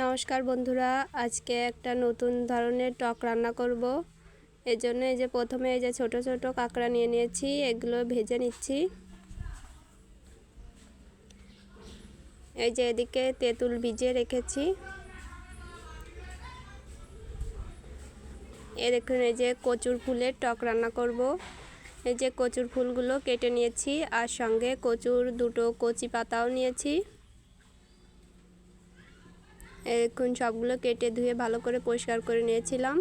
নমস্কার বন্ধুরা, আজকে একটা নতুন ধরনের টক রান্না করব। এর জন্য এই যে প্রথমে এই যে ছোট ছোট কাঁকড়া নিয়ে নিয়েছি, এগুলো ভেজে নিচ্ছি। এই যে এদিকে তেঁতুল ভিজিয়ে রেখেছি। এ দেখুন, এই যে কচুর ফুলের টক রান্না করব। এই যে কচুর ফুলগুলো কেটে নিয়েছি, আর সঙ্গে কচুর দুটো কচি পাতাও নিয়েছি। এখন সবগুলো কেটে ধুয়ে ভালো করে পরিষ্কার করে নিয়েছিলাম।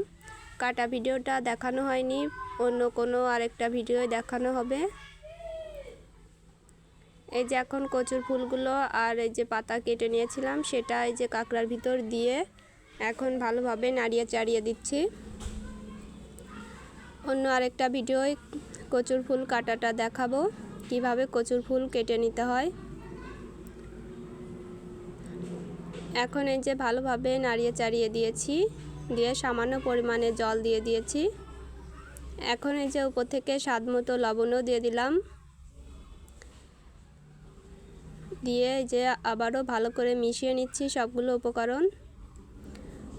কাটা ভিডিওটা দেখানো হয়নি, অন্য কোনো আরেকটা ভিডিও দেখানো হবে। এই যে এখন কচুর ফুলগুলো আর এই যে পাতা কেটে নিয়েছিলাম, সেটা এই যে কাঁকড়ার ভিতর দিয়ে এখন ভালোভাবে নাড়িয়ে চাড়িয়ে দিচ্ছি। অন্য আরেকটা ভিডিওয় কচুর ফুল কাটাটা দেখাবো, কীভাবে কচুর ফুল কেটে নিতে হয়। এখন এই যে ভালোভাবে নাড়িয়ে চাড়িয়ে দিয়েছি, দিয়ে সামান্য পরিমাণে জল দিয়ে দিয়েছি। এখন এই যে উপর থেকে স্বাদ মতো লবণও দিয়ে দিলাম। দিয়ে যে আবারও ভালো করে মিশিয়ে নিচ্ছি সবগুলো উপকরণ।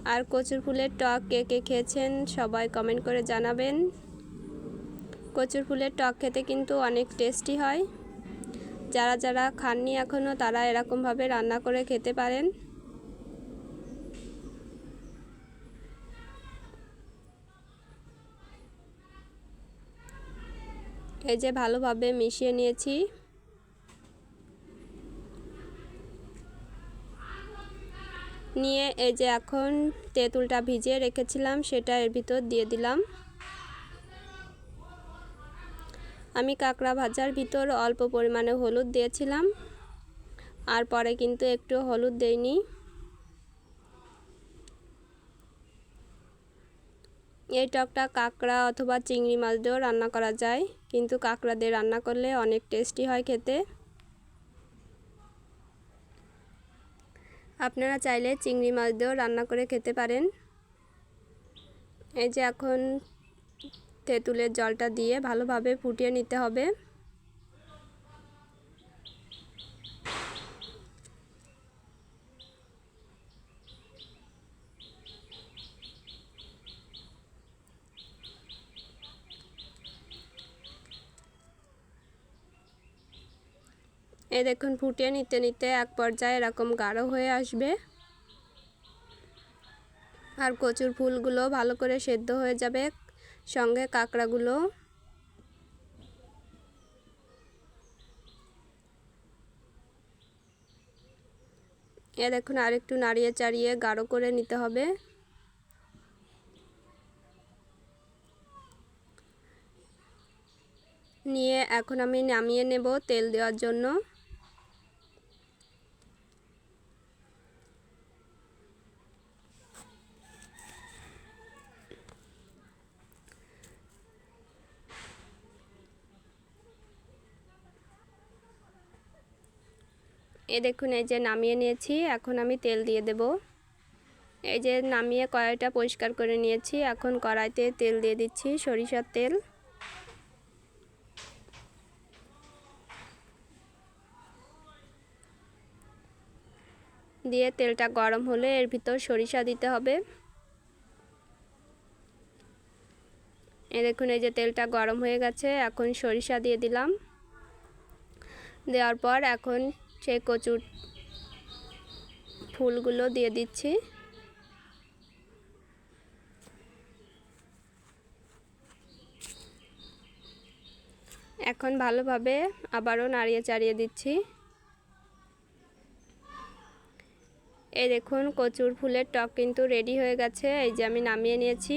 আর কচুর ফুলের টক কে কে খেয়েছেন সবাই কমেন্ট করে জানাবেন। কচুর ফুলের টক খেতে কিন্তু অনেক টেস্টি হয়। যারা যারা খাননি এখনও তারা এরকমভাবে রান্না করে খেতে পারেন। এই যে ভালোভাবে মিশিয়ে নিয়েছি। নিয়ে এই যে এখন তেঁতুলটা ভিজিয়ে রেখেছিলাম, সেটা এর ভিতর দিয়ে দিলাম। আমি কাঁকড়া ভাজার ভিতর অল্প পরিমাণে হলুদ দিয়েছিলাম, আর পরে কিন্তু একটু হলুদ দেইনি। এই টকটা কাঁকড়া অথবা চিংড়ি মাছ দিয়েও রান্না করা যায়, কিন্তু কাঁকড়া দিয়ে রান্না করলে অনেক টেস্টি হয় খেতে। আপনারা চাইলে চিংড়ি মাছ দিয়েও রান্না করে খেতে পারেন। এই যে এখন তেঁতুলের জলটা দিয়ে ভালোভাবে ফুটিয়ে নিতে হবে। এই দেখুন, ফুটিয়ে নিতে নিতে এক পর্যায়ে এরকম গাঢ় হয়ে আসবে। আর কচুর ফুলগুলো ভালো করে সেদ্ধ হয়ে যাবে, সঙ্গে কাঁকড়াগুলো। এ দেখুন, আরেকটু নাড়িয়ে চাড়িয়ে গাঢ় করে নিতে হবে। নিয়ে এখন আমি নামিয়ে নেব তেল দেওয়ার জন্য। এ দেখুন, এই যে নামিয়ে নিয়েছি। এখন আমি তেল দিয়ে দেব। এই যে নামিয়ে কড়াইটা পরিষ্কার করে নিয়েছি। এখন কড়াইতে তেল দিয়ে দিচ্ছি, সরিষার তেল। দিয়ে তেলটা গরম হলে এর ভিতর সরিষা দিতে হবে। এ দেখুন, এই যে তেলটা গরম হয়ে গেছে। এখন সরিষা দিয়ে দিলাম। দেওয়ার পর এখন সেই কচুর ফুলগুলো দিয়ে দিচ্ছি। এখন ভালোভাবে আবারও নাড়িয়ে চাড়িয়ে দিচ্ছি। এই দেখুন, কচুর ফুলের টক কিন্তু রেডি হয়ে গেছে। এই যে আমি নামিয়ে নিয়েছি।